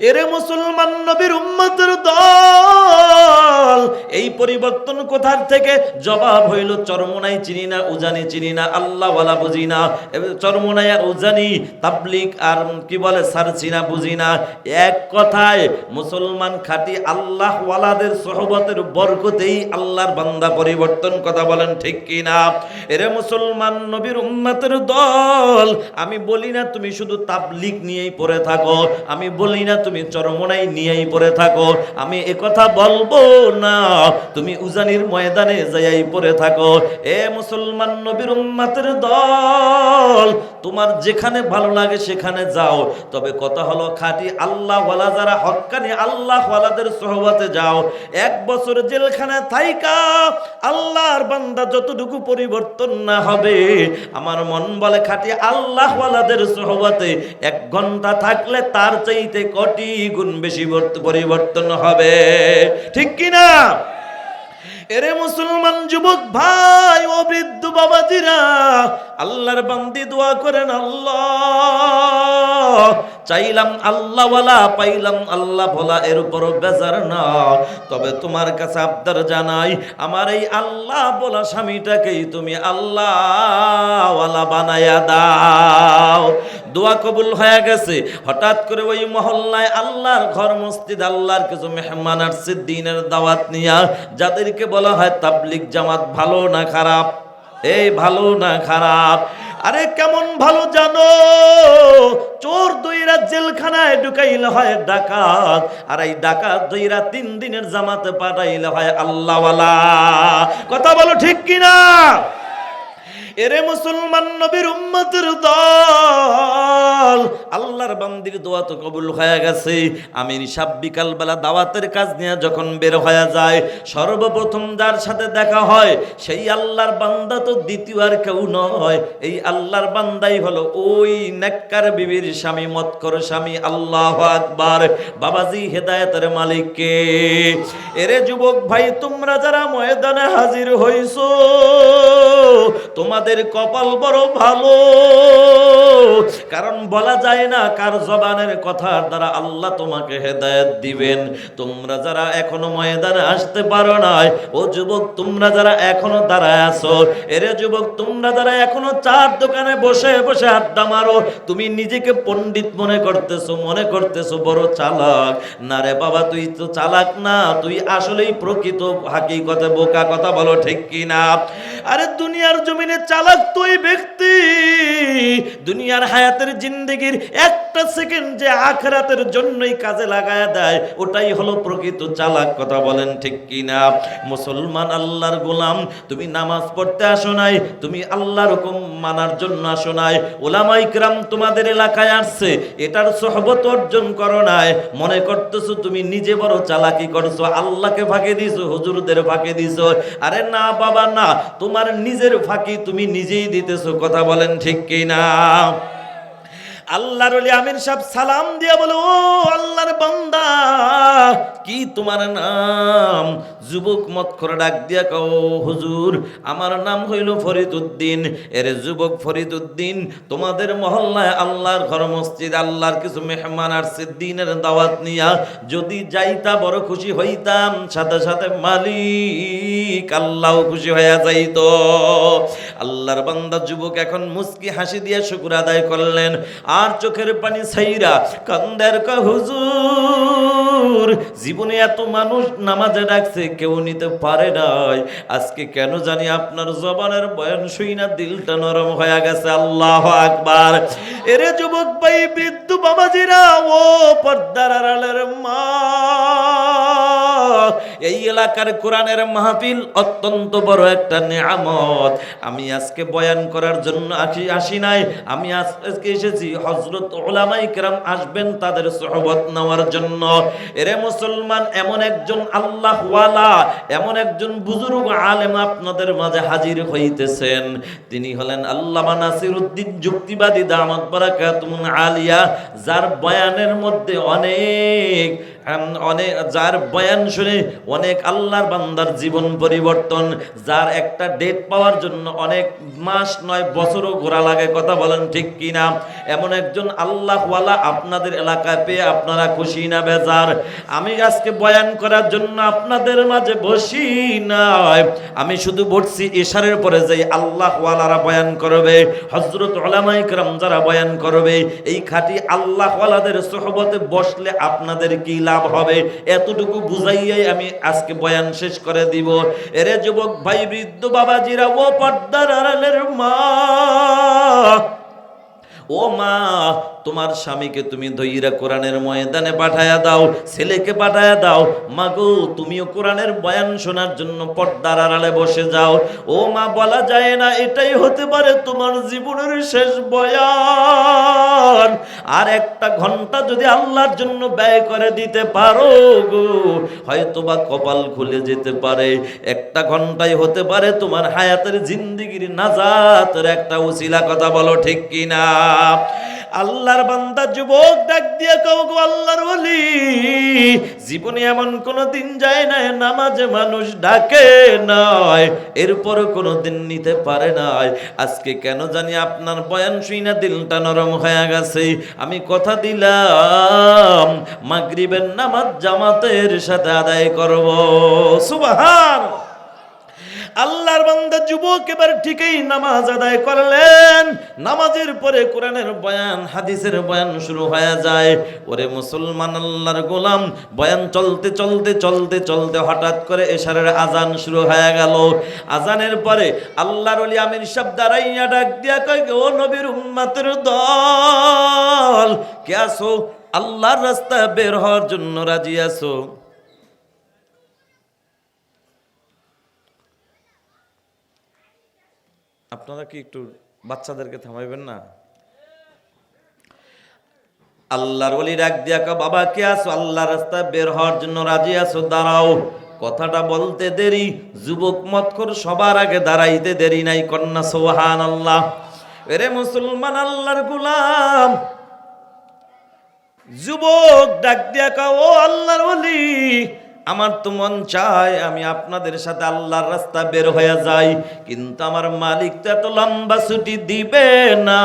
এরে মুসলমান নবীর উম্মতের দল। এই পরিবর্তন কোথার থেকে? জবাব হইল চরমোনাই চিনি না, উজানি চিনি না আল্লাহ ওয়ালা বুঝি না। চরমোনাই আর উজানি তাবলিক আর কি বলে, সারছি না, বুঝি না। এক কথায়, মুসলমান খাঁটি আল্লাহ ওয়ালাদের সহবতের বরকতেই আল্লাহর বান্দা পরিবর্তন, কথা বলেন ঠিক কি না? এরে মুসলমান নবীর উম্মতের দল, আমি বলি না তুমি শুধু তাবলিক নিয়েই পড়ে থাকো, আমি বলি না তুমি চরমোনাই নিয়েই পড়ে থাকো। আমি একথা বলব না। তুমি উজানির ময়দানে যাইয়াই পড়ে থাকো। এ মুসলমান নবীর উম্মতের দল, তোমার যেখানে ভালো লাগে সেখানে যাও। তবে কথা হলো, খাঁটি আল্লাহ ওয়ালা যারা হক্কানি আল্লাহ ওয়ালাদের সহবতে যাও। এক বছর জেলখানে থাইকা, আল্লাহর বান্দা যতটুকু পরিবর্তন না হবে, আমার মন বলে খাঁটি আল্লাহ ওয়ালাদের সহবতে এক ঘণ্টা থাকলে তার চাইতে কটি গুণ বেশি পরিবর্তন হবে। ঠিক কি না এরে মুসলমান যুবক ভাই ও বৃদ্ধ বাবাজিরা আল্লাহর বান্দি দোয়া করেন আল্লাহ। চাইলাম আল্লাহওয়ালা পাইলাম আল্লাহ ভোলা, এর উপর বেজার না। তবে তোমার কাছে আবদার জানাই, আমার এই আল্লাহ বলা স্বামীটাকেই তুমি আল্লাহওয়ালা বানায়া দাও। দোয়া কবুল হয়ে গেছে। হঠাৎ করে ওই মহল্লায় আল্লাহর ঘর, মসজিদ, আল্লাহর কিছু মেহমান আসছে, দিনের দাওয়াত নিয়া। যাদেরকে বলা হয় তাবলিক জামাত, ভালো না খারাপ? এই ভালো না খারাপ? আরে কেমন ভালো জানো? চোর দুইরা জেলখানায় ঢুকাইলে হয় ডাকাত, আর এই ডাকাত দুইরা তিন দিনের জামাতে পাঠাইলে হয় আল্লাহওয়ালা। কথা বলো ঠিক কিনা? এরে মুসলমান নবীর উম্মতের দল। আল্লাহর বান্দির দোয়া তো কবুল হয়ে গেছে। আমি সাব বিকাল বেলা দাওয়াতের কাজ নিয়ে যখন বের হয়ে যায়, সর্বপ্রথম যার সাথে দেখা হয়, সেই আল্লাহর বান্দা তো দ্বিতীয় আর কেউ নয়। এই আল্লাহর বান্দাই হলো ওই নেককার বিবির স্বামী, মৎকর স্বামী, আল্লাহ আকবার। বাবাজি হেদায়েতের মালিককে। এরে যুবক ভাই, তোমরা যারা ময়দানে হাজির হইছো তোমাদের কপাল বড় ভালো। কারণ বলা যায় না কার জবানের কথার দ্বারা আল্লাহ তোমাকে হেদায়েত দিবেন। তোমরা যারা এখনও ময়দানে আসতে পারো নাই, ও যুবক, তোমরা যারা এখনও দাঁড়ায় আছো, এরে যুবক, তোমরা যারা এখনও চার দোকানে বসে বসে আড্ডা মারো, তুমি নিজেকে পণ্ডিত মনে করতেছো মনে করতেছো, বড় চালাক। না রে বাবা, তুই তো চালাক না, তুই আসলেই প্রকৃত হাকিকতে বোকা কথা বলো ঠিক কি না আরে দুনিয়ার জমিনে চালাক তুই ব্যক্তি। দুনিয়ার হায়াতের জিন্দগির একটা সেকেন্ড যে আখরাতের জন্যই কাজে লাগায় দেয়, ওটাই হলো প্রকৃত চালাক, কথা বলেন ঠিক কি না মুসলমান আল্লাহর গোলাম, তুমি নামাজ পড়তে আসো নাই, তুমি আল্লাহর হুকুম মানার জন্য আসো নাই, ওলামাই কিরাম তোমাদের এলাকায় আসছে, এটার সহবত অর্জন করো নাই, মনে করতেছো তুমি নিজে বড় চালাকি করছ, আল্লাহকে ফাঁকে দিছো, হুজুরদের ফাঁকে দিছো, আরে না বাবা, না, তোমার নিজের ফাঁকি তুমি নিজেই দিতেছো, কথা বলেন ঠিক কি না আল্লাহর ওলি আমির সাহেব সালাম দিয়ে বলো আল্লাহর বান্দা, কি তোমার নাম? যুবক মত করে ডাক দিয়া কও, হুজুর, আমার নাম হইল ফরিদউদ্দিন। এর যুবক ফরিদউদ্দিন, তোমাদের মহল্লায় আল্লাহর ঘর, মসজিদ, আল্লাহর কিছু মেহমান আর দিনের দাওয়াত নিয়া। যদি যাইতা বড় খুশি হইতাম, সাথে সাথে মালিক আল্লাহ খুশি হইয়া যাইত। আল্লাহর বান্দা যুবক এখন মুস্কি হাসি দিয়ে শুকুর আদায় করলেন। আর চোখের পানি ছাইরা কান্দের কা হুজুর, জীবনে এত মানুষ নামাজে ডাকছে, কেউ নিতে পারে নাই। আজকে কেন জানি আপনার জবানের বয়ান শুই না, দিলটা নরম হয়ে গেছে, আল্লাহ আকবার। এরে যুবক ভাই, বৃদ্ধ বাবাজিরা, ও পর্দার আড়ালের মা। এই এলাকার কোরআনের মাহফিল অত্যন্ত বড় একটা নিয়ামত। আমি আজকে বয়ান করার জন্য আসি আসি নাই। আমি আজকে এসেছি হজরত ওলামাই কেরাম আসবেন তাদের সহবত নেওয়ার জন্য। এরে মুসলমান, এমন একজন আল্লাহওয়ালা, এমন একজন বুজুর্গ আলেম আপনাদের মাঝে হাজির হইতেছেন। তিনি হলেন আল্লামা নাসির উদ্দিন যুক্তিবাদী দামাত বারাকাতুন আলিয়া, যার বয়ানের মধ্যে অনেক অনেক যার বয়ান শুনে অনেক আল্লাহর বান্দার জীবন পরিবর্তন, যার একটা ডেট পাওয়ার জন্য অনেক মাস নয়, বছরও ঘোরা লাগে, কথা বলেন ঠিক কিনা? এমন একজন আল্লাহওয়ালা আপনাদের এলাকায় পেয়ে আপনারা খুশি না বেজার? আমি আজকে বয়ান করার জন্য আপনাদের মাঝে বসি নয় আমি শুধু বসছি ইশারের পরে যে আল্লাহ ওয়ালারা বয়ান করবে হজরত ওলামাই রাম যারা বয়ান করবে, এই খাটি আল্লাহওয়ালাদের সোহবতে বসলে আপনাদের কি লাভ হবে। এতটুকু বুঝাইয়াই আমি আজকে বয়ান শেষ করে দিব। এরে যুবক ভাই, বৃদ্ধ বাবাজিরা, ও পর্দার আড়ালের মা ও মা তোমার স্বামীকে তুমি দইরা কোরআনের ময়দানে পাঠায়া দাও, ছেলেকে পাঠায়া দাও। মা গো তুমিও কোরআনের বয়ান শোনার জন্য পর্দার আড়ালে বসে যাও। ও মা বলা যায় না, এটাই হতে পারে তোমার জীবনের শেষ বয়ান। আর একটা ঘণ্টা যদি আল্লাহর জন্য ব্যয় করে দিতে পারো গো হয়তো বা কপাল খুলে যেতে পারে। একটা ঘন্টাই হতে পারে তোমার হায়াতের জিন্দিগির নাজাতের একটা উসিলা, কথা বলো ঠিক কিনা? আল্লাহর বান্দা যুবক ডাক দিয়ে গো আল্লাহর ওলি, জীবনে এমন কোনো দিন যায় না নামাজে মানুষ ডাকে নয় এরপর কোনো দিন নিতে পারে নাই। আজকে কেন জানি আপনার বয়ান শুই না দিলটা নরম হয়ে গেছে। আমি কথা দিলাম, মাগরিবের নামাজ জামাতের সাথে আদায় করব। সুবহান আল্লাহর বান্দা যুবক এবার ঠিকই নামাজ আদায় করলেন। নামাজের পরে কোরআনের বয়ান, হাদিসের বয়ান শুরু হয়ে যায়। ওরে মুসলমান আল্লাহর গোলাম, বয়ান চলতে চলতে চলতে চলতে হঠাৎ করে এশারের আজান শুরু হয়ে গেল। আজানের পরে আল্লাহর ওলি আমির সব দাঁড়াইয়া ডাক দিয়া কয়, ও নবীর উম্মাতের দল, কে আসো আল্লাহর রাস্তা বের হওয়ার জন্য রাজি আছো? আপনারা কি একটু বাচ্চাদেরকে থামাইবেন না? আল্লাহর ওলি ডাক দিয়া কা বাবা, কে আছো? আল্লাহ রাস্তায় বের হওয়ার জন্য রাজি আছো? দাঁড়াও। কথাটা বলতে দেরি। যুবক মতকর সবার আগে দাঁড়াইতে দেরি নাই, কন্যা সোহান আল্লাহ এরে মুসলমান আল্লাহর গুলাম। যুবক ডাক দিয়া কা ও আল্লাহর ওলি আমার তো মন চায় আমি আপনাদের সাথে আল্লাহর রাস্তা বের হয়ে যাই, কিন্তু আমার মালিক তো এত লম্বা ছুটি দিবে না।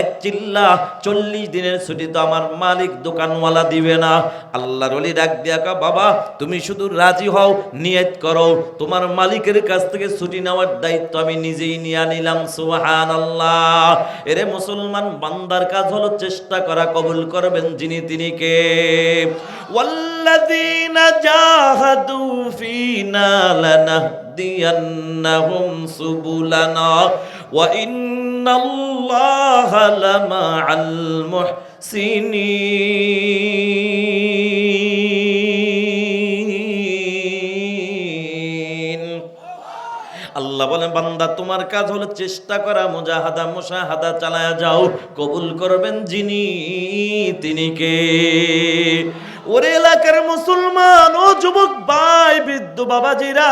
এক চিল্লা চল্লিশ দিনের ছুটি তো আমার মালিক দোকানওয়ালা দিবে না। আল্লাহর অলি ডাক দিয়াকা বাবা, তুমি শুধু রাজি হও, নিয়ত করো। তোমার মালিকের কাছ থেকে ছুটি নেওয়ার দায়িত্ব আমি নিজেই নিয়ে নিলাম সুহান আল্লাহ এরে মুসলমান, বান্দার কাজ হলো চেষ্টা করা, কবুল করবেন যিনি তিনি কে। ওয়াল্লাদিনা جاهدوا فينا لنهدينهم سبلنا وإن الله لمع المحسنين আল্লাহ বলেন বান্দা তোমার কাজ হলো চেষ্টা করা মুজাহাদা মুশাহাদা চালায়া যাও কবুল করবেন যিনি তিনি কে ওরে এলাকার মুসলমান, ও যুবক ভাই, বৃদ্ধ বাবাজিরা।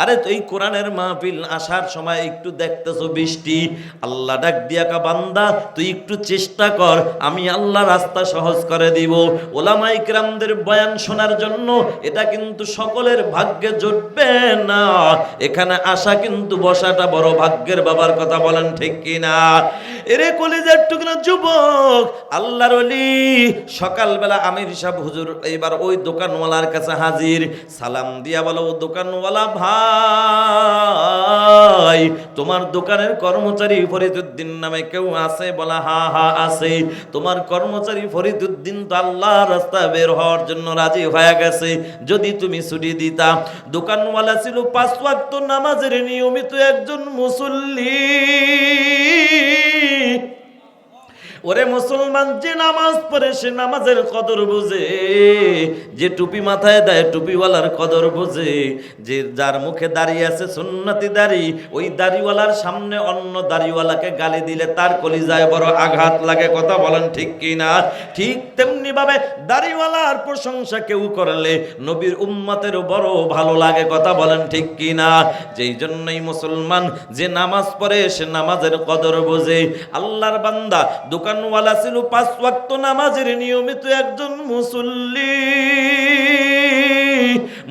আরে তো এই কোরআনের মাহফিল আসার সময় একটু দেখতেছো বৃষ্টি? আল্লাহ ডাক দিয়া কা, বান্দা, তুই একটু চেষ্টা কর, আমি আল্লাহ রাস্তা সহজ করে দিব। ওলামাই কিরামদের বয়ান শোনার জন্য এটা কিন্তু সকলের ভাগ্যে জুটবে না। এখানে আসা কিন্তু বসাটা বড় ভাগ্যের বাবার কথা বলেন ঠিক কিনা? এরে কলেজের টুকরা যুবক, আল্লাহর অলি সকালবেলা আমির সাহেব হুজুর এইবার ওই দোকানওয়ালার কাছে হাজির। সালাম দিয়া বলো, ও দোকানওয়ালা ভাই, তোমার দোকানের কর্মচারী ফরিদুদ্দিন নামে কেউ আছে? বলা, হা হা, আছে। তোমার কর্মচারী ফরিদুদ্দিন তো আল্লাহ রাস্তা বের হওয়ার জন্য রাজি হয়ে গেছে। যদি তুমি ছুটি দিতা। দোকানওয়ালা ছিল পাঁচ ওয়াক্ত নামাজের নিয়মিত একজন মুসল্লি। ওরে মুসলমান, যে নামাজ পড়ে সে নামাজের কদর বুঝে। যে টুপি মাথায় দেয়, টুপিওয়ালার কদর বুঝে। যে যার মুখে দাঁড়িয়ে আছে, সুন্নতি দাড়ি, ওই দাড়িওয়ালার সামনে অন্য দাড়িওয়ালাকে গালি দিলে তার কলিজায় বড় আঘাত লাগে। কথা বলেন ঠিক কি না ঠিক তেমনি ভাবে দাড়িওয়ালার প্রশংসা কেউ করলে নবীর উম্মতেরও বড় ভালো লাগে। কথা বলেন ঠিক কি না যেই জন্যই মুসলমান যে নামাজ পড়ে সে নামাজের কদর বোঝে। আল্লাহর বান্দা দোকান ইমানওয়ালা ছিল পাঁচ ওয়াক্ত নামাজের নিয়মিত একজন মুসল্লি।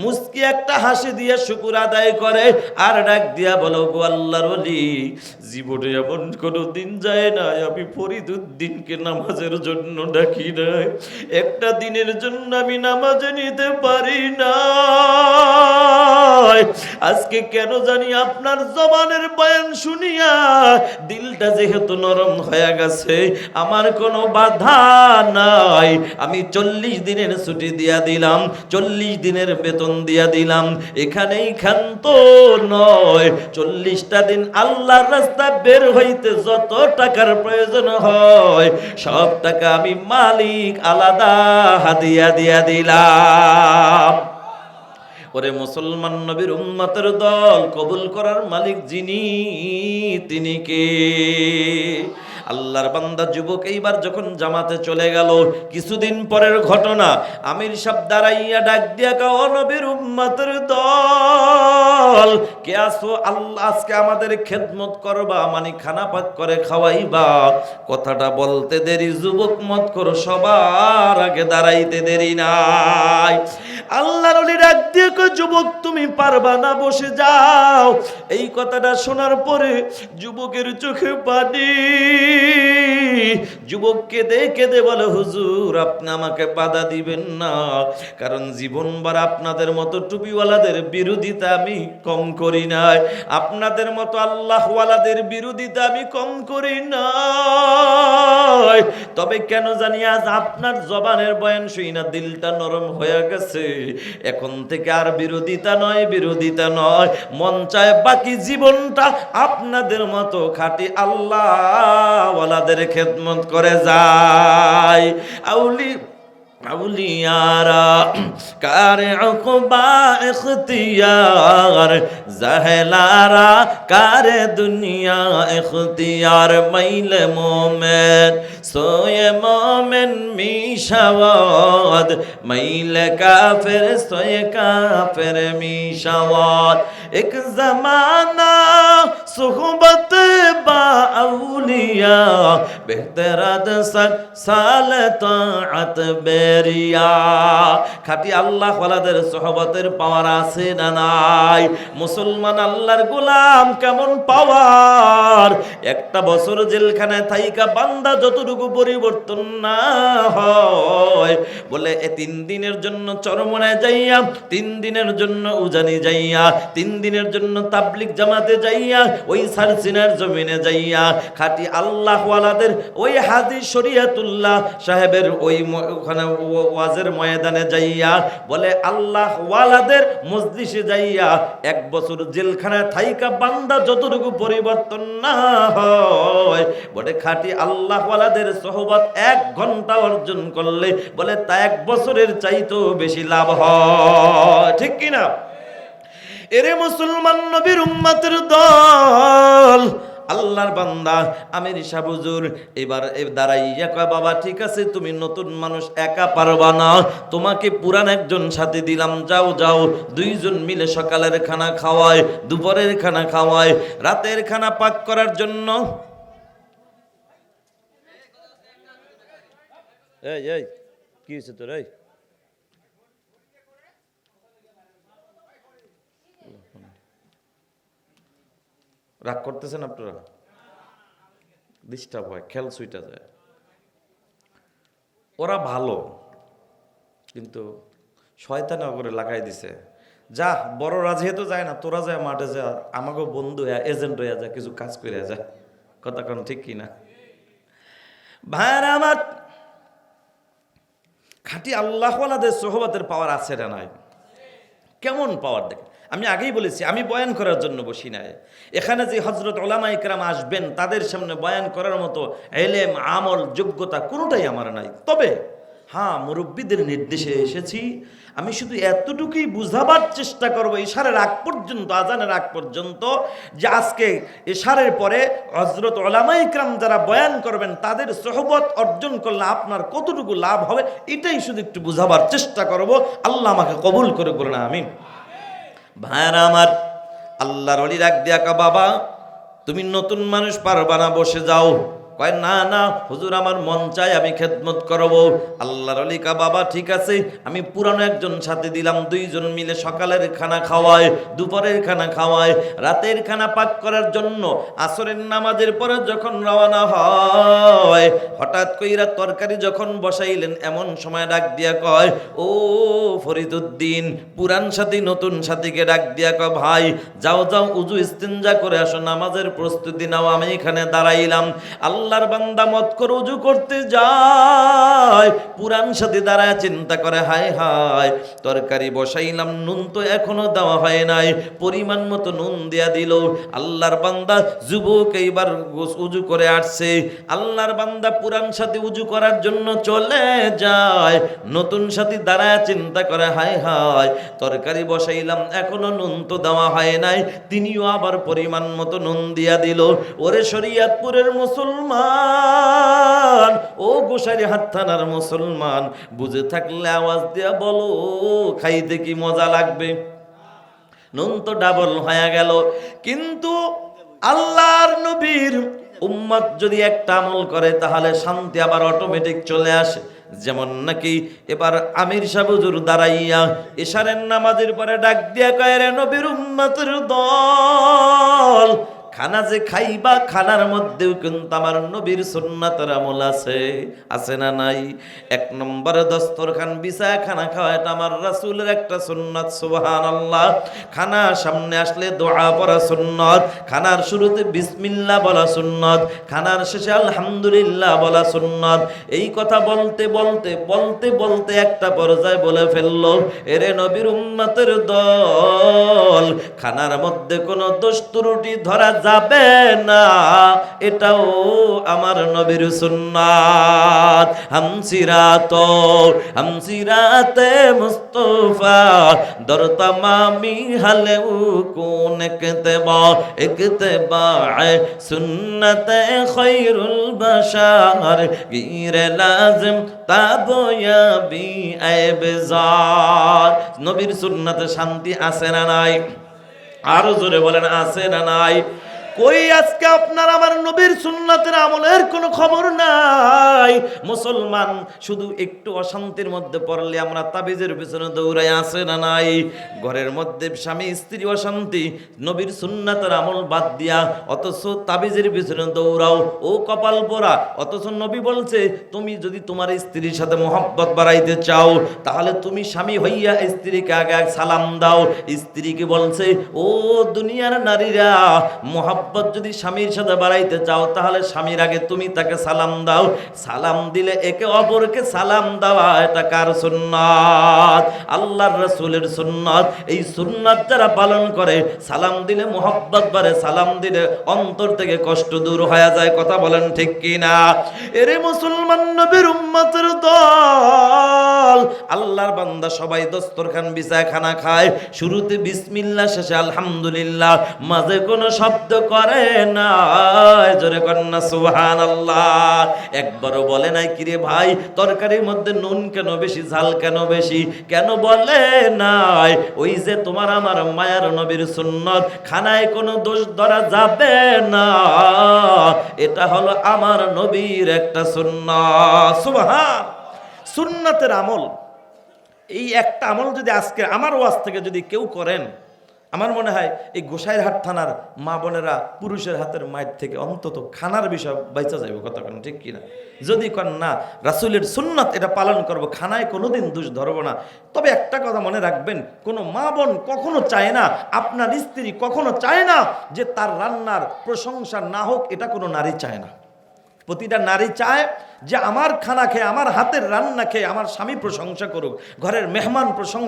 মুস্কি একটা হাসি দিয়ে শুকুর আদায় করে, আর ডাক দিয়া বলো, গো আল্লাহর ওলি, জীবনে এমন কোনো দিন যায় না আমি ফরিদুদ্দিনকে নামাজের জন্য ডাকি নাই। একটা দিনের জন্য আমি নামাজে নিতে পারি না আজকে কেন জানি আপনার জবানের বয়ান শুনিয়া দিলটা যেহেতু নরম হয়ে গেছে, আমার কোনো বাধা নাই। আমি চল্লিশ দিনের ছুটি দিয়া দিলাম, চল্লিশ দিনের বেতন দিয়া দিলাম। এখানেই ক্ষান্ত নয়। চল্লিশটা দিন আল্লাহর রাস্তা বের হইতে যত টাকার প্রয়োজন হয়, সব টাকা আমি মালিক আলাদা হাদিয়া দিয়া দিলাম। ওরে মুসলমান নবীর উম্মতের দল কবুল করার মালিক যিনি, তিনি কে? আল্লাহর বান্দা যুবক এইবার যখন জামাতে চলে গেল, কিছুদিন পরের ঘটনা, আমির সাহেব দাঁড়াইয়া ডাক দিয়া কাও নবীর উম্মতের দল, কে আসো আল্লাহ আজকে আমাদের খেদমত করবা মানে খানা পাক করে খাওয়াইবা। কথাটা বলতে দেরি, যুবক মত করো, সবার আগে দাঁড়াইতে দেরি নাই। আল্লাহর ওলি ডাক দিয়ে যুবক, তুমি পারবা না, বসে যাও। এই কথাটা শোনার পরে যুবকের চোখে পানি যুবক কেঁদে কেঁদে বলে, হুজুর, আপনি আমাকে বাধা দিবেন না। কারণ জীবনবার আপনাদের মতো টুপিওয়ালাদের বিরোধিতা আমি কম করি নাই। আপনাদের মতো আল্লাহওয়ালাদের বিরোধিতা আমি কম করি নাই। তবে কেন জানি আজ আপনার জবানের বয়ান শুই না, দিলটা নরম হয়ে গেছে। এখন থেকে আর বিরোধিতা নয় বিরোধিতা নয়। মন চায় বাকি জীবনটা আপনাদের মতো খাঁটি আল্লাহওয়ালাদের খেদমত করে যায়। আউলি আউলিয়ারা, কারে দুনিয়া ইখতিয়ার, মাইলে মোমেন, সোয়ে মোমেন মিশাওয়াদ মাইলে কাফের, সোয়ে কাফের মিশাওয়াদ এক জমানা সুহবত বা আউলিয়া সক সাল তাআত বেরিয়া খাটি আল্লাহ ওয়ালাদের সহবতের পাওয়ার আছে না নাই মুসলমান আল্লাহর গোলাম কেমন পাওয়ার একটা বছর জেলখানায় থাইকা বান্দা যতটুকু পরিবর্তন না হয় বলে, এ তিন দিনের জন্য চরমনায় যাইয়া, তিন দিনের জন্য উজানি যাইয়া, তিন দিনের জন্য তাবলিক জামাতে যাইয়া, ওই সারসিনার জমিনে যাইয়া, খাটি আল্লাহ ওয়ালাদের ওই হাদি শরিয়াতুল্লাহ সাহেবের ওই ওখানে ওয়াজের ময়দানে যাইয়া, বলে আল্লাহ ওয়ালাদের মজলিসে যাইয়া, এক বছর জেলখানায় থাইকা বান্দা যতটুকু পরিবর্তন না হয়, বলে, খাটি আল্লাহ ওয়ালাদের সহবত এক ঘণ্টা অর্জন করলে, বলে তা এক বছরের চাইতেও বেশি লাভ হয়। ঠিক কিনা এরে মুসলমান নবীর উম্মতের দল, আল্লাহর বান্দা, আমির সাবুজুর এবার দাঁড়াইয়া কয়, বাবা, ঠিক আছে, তুমি নতুন মানুষ, একা পারবা না। তোমাকে পুরান একজন সাথে দিলাম, যাও যাও। দুইজন মিলে সকালের খানা খাওয়ায়, দুপুরের খানা খাওয়ায়, রাতের খানা পাক করার জন্য। এই এই। কি হয়েছে তোর রাগ করতেছেন আপনারা? ডিস্টার্ব হয়, খেল সুইটা যায়। ওরা ভালো, কিন্তু শয়তানে করে লাগাই দিছে। যা বড়রা যেহেতু যায় না, তোরা যায় মাঠে যা আমাকে বন্ধু হ্যাঁ এজেন্ট হয়ে যা, কিছু কাজ করে যা। কথা কোন ঠিক কি না ভাইয়ারা আমার খাঁটি আল্লাহওয়ালাদের সোহবাতের পাওয়ার আছে না নাই? কেমন পাওয়ার দেখে আমি আগেই বলেছি, আমি বয়ান করার জন্য বসি নাই। এখানে যে হজরত ওলামা ইকরাম আসবেন, তাদের সামনে বয়ান করার মতো এলেম, আমল, যোগ্যতা কোনোটাই আমার নাই। তবে হ্যাঁ মুরব্বীদের নির্দেশে এসেছি। আমি শুধু এতটুকুই বুঝাবার চেষ্টা করব, ইশারের আগ পর্যন্ত, আজানের আগ পর্যন্ত, যে আজকে ইশারের পরে হজরত ওলামা ইকরাম যারা বয়ান করবেন, তাদের সহবত অর্জন করলে আপনার কতটুকু লাভ হবে, এটাই শুধু একটু বুঝাবার চেষ্টা করব। আল্লাহ আমাকে কবুল করে বলুন, আমিন। ভাইয়ারা আমার, আল্লাহর অলি রাখ দিয়া বাবা, তুমি নতুন মানুষ পারবা না, বসে যাও। কয়, না না, হুজুর, আমার মন চাই আমি খেদমত করব। আল্লাহর অলিকা বাবা, ঠিক আছে, আমি পুরানো একজন সাথে দিলাম, দুইজন মিলে সকালের খানা খাওয়ায়, দুপুরের খানা খাওয়ায়, রাতের খানা পাক করার জন্য আসরের নামাজের পরে যখন রওনা হয়, হঠাৎ কইরা তরকারি যখন বসাইলেন, এমন সময় ডাক দিয়া কয়, ও ফরিদুদ্দিন, পুরান সাথী, নতুন সাথীকে ডাক দিয়া কয়, ভাই, যাও যাও, উজু ইস্তিনজা করে আসো, নামাজের প্রস্তুতি নাও, আমি এখানে দাঁড়াইলাম। আল্লাহর বান্দা মত করে উজু করতে যায়। পুরান সাথী দাঁড়ায় চিন্তা করে, হায় হায়, তরকারি বসাইলাম, নুন তো এখনও দেওয়া হয় নাই। পরিমাণ মতো নুন দিয়া দিল। আল্লাহর বান্দা যুবক এইবার উজু করে আসছে। আল্লাহর বান্দা পুরান সাথী উজু করার জন্য চলে যায়। নতুন সাথী দাঁড়ায় চিন্তা করে, হায় হায়, তরকারি বসাইলাম, এখনও নুন তো দেওয়া হয় নাই। তিনিও আবার পরিমাণ মতো নুন দিয়া দিল। ওরে শরিয়াতপুরের মুসলমান ও গোসারি হাত থানার মুসলমান, বুঝে থাকলে আওয়াজ দিয়া বলো, খাইতে কি মজা লাগবে? নুন তো ডাবল হয়ে গেল। কিন্তু আল্লাহর নবীর উম্মত যদি একটা আমল করে, তাহলে শান্তি আবার অটোমেটিক চলে আসে। যেমন নাকি এবার আমির সাবুজুর দাঁড়াইয়া ইশারের নামাজের পরে ডাক দিয়া কয়, রে নবীর উম্মতের দল খানা যে খাইবা, খানার মধ্যেও কিন্তু আমার নবীর সুন্নাতের আমল আছে। আছে না নাই? এক নম্বরে দস্তরখান বিছায় খানা খাওয়া এটা আমার রাসূলের একটা সুন্নাত, সুবহানাল্লাহ। খানা সামনে আসলে দোয়া পড়া সুন্নত, খানার শুরুতে বিসমিল্লাহ বলা সুন্নত, খানার শেষে আলহামদুলিল্লাহ বলা সুন্নত। এই কথা বলতে বলতে বলতে বলতে একটা পর্যায়ে বলে ফেলল, এরে নবীর উম্মতের দল। খানার মধ্যে কোনো দোষ ত্রুটি ধরা যাবে না। এটাও আমার নবীর সুন্নাত। হামসিরাত হামসিরাতে মুস্তফা দর তমামি হালে কোন একতেবা একতেবা সুন্নতে খৈরুল বশার। গির লাজম তাবয়াবি আইবজার নবীর সুন্নাতে শান্তি আছে না নাই? আরও জোরে বলেন, আছে না নাই? কই আজকে আপনার আমার নবীর সুন্নাতের আমলের কোনো খবর নাই? মুসলমান, শুধু একটু অশান্তির মধ্যে পড়লে আমরা তাবিজের পিছনে দৌড়াই আছে না নাই? ঘরের মধ্যে স্বামী, স্ত্রী অশান্তি, নবীর সুন্নাতের আমল বাদ দিয়া, অথচ তাবিজের পিছনে দৌড়াও। ও কপাল পোড়া, অথচ নবী বলছে, তুমি যদি তোমার স্ত্রীর সাথে মোহাব্বত বাড়াইতে চাও, তাহলে তুমি স্বামী হইয়া স্ত্রীকে আগে সালাম দাও। স্ত্রীকে বলছে, ও দুনিয়ার নারীরা, মোহাব্বত যদি স্বামীর সাথে বাড়াইতে চাও, তাহলে স্বামীর আগে তুমি তাকে সালাম দাও। সালাম দিলে একে অপরকে সালাম দেওয়া, এটা কার সুন্নাত? আল্লাহর রাসূলের সুন্নাত। এই সুন্নাত যারা পালন করে, সালাম দিলে মোহাব্বত বাড়ে, সালাম দিলে অন্তর থেকে কষ্ট দূর হয়ে যায়, কথা বলেন ঠিক কি না এরে মুসলমান নবীর উম্মতের দল। আল্লাহর বান্দা সবাই দস্তরখান বিছায় খানা খায়। শুরুতে বিসমিল্লাহ, শেষে আলহামদুলিল্লাহ। মাঝে কোনো শব্দ করে না জোরে কন্যা সুহান আল্লাহ একবারও বলে নাই, কিরে ভাই, তরকারির মধ্যে নুন কেন বেশি, ঝাল কেন বেশি? কেন বলে নাই? ওই যে তোমার আমার মায়ার নবীর সুন্নত, খানায় কোনো দোষ ধরা যাবে না। এটা হলো আমার নবীর একটা সুন্নাত। সুবহান। সুন্নতের আমল, এই একটা আমল যদি আজকে আমার ওয়াজ থেকে যদি কেউ করেন আমার মনে হয় এই গোসাইরহাট থানার মা বোনেরা পুরুষের হাতের মায়ের থেকে অন্তত খানার বিষয় বাইচা যাবে কেন, ঠিক কিনা? যদি কন না, রাসুলের সুন্নাত এটা পালন করব, খানায় কোনোদিন দোষ ধরবো না। তবে একটা কথা মনে রাখবেন, কোনো মা বোন কখনো চায় না, আপনার স্ত্রী কখনো চায় না যে তার রান্নার প্রশংসা না হোক, এটা কোনো নারী চায় না। প্রতিটা নারী চায় যে আমার খানা খেয়ে, আমার হাতের রান্না খেয়ে, আমার স্বামী প্রশংসা করুক, ঘরের মেহমান প্রশংসা